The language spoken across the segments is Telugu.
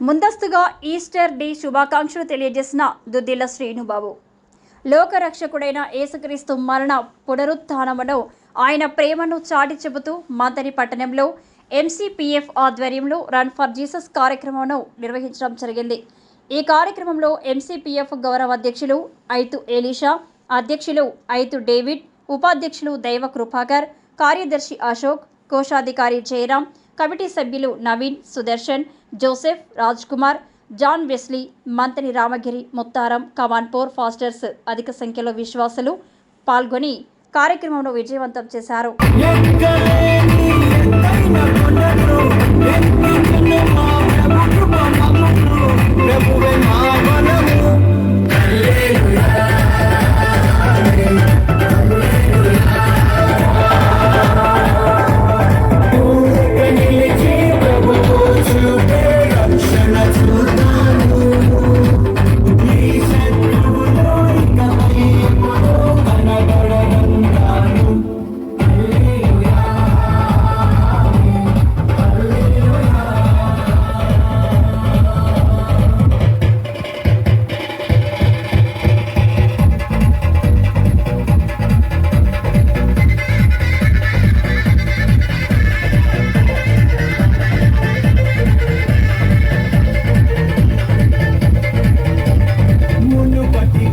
ముందస్తుగా ఈస్టర్ డే శుభాకాంక్షలు తెలియజేసిన దుద్దిల్ల శ్రీనుబాబు. లోకరక్షకుడైన యేసుక్రీస్తు మరణ పునరుత్నమును ఆయన ప్రేమను చాటి చెబుతూ మంతని పట్టణంలో ఎంసీపీఎఫ్ ఆధ్వర్యంలో రన్ ఫర్ జీసస్ కార్యక్రమంను నిర్వహించడం జరిగింది. ఈ కార్యక్రమంలో ఎంసీపీఎఫ్ గౌరవ అధ్యక్షులు ఐతు ఏలీషా అధ్యక్షులు ఐతు డేవిడ్ ఉపాధ్యక్షులు దైవ కృపాకర్ కార్యదర్శి అశోక్ కోశాధికారి జయరాం కమిటీ సభ్యులు Naveen Sudarshan Joseph Raj Kumar John Wesley Manthani Ramagiri Muttaram Kamanpur pastors అధిక సంఖ్యలో విశ్వాసులు పాల్గొని కార్యక్రమంలో విజయవంతం చేశారు.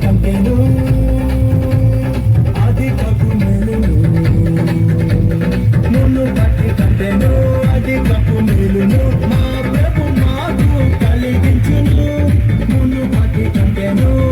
కంపెను అది కప్పు మేలును. నిన్ను పట్టి కంపెను అది కప్పు మేలును. మా ప్రభు మాకు కలిగించును. ముందు పట్టి కంపెను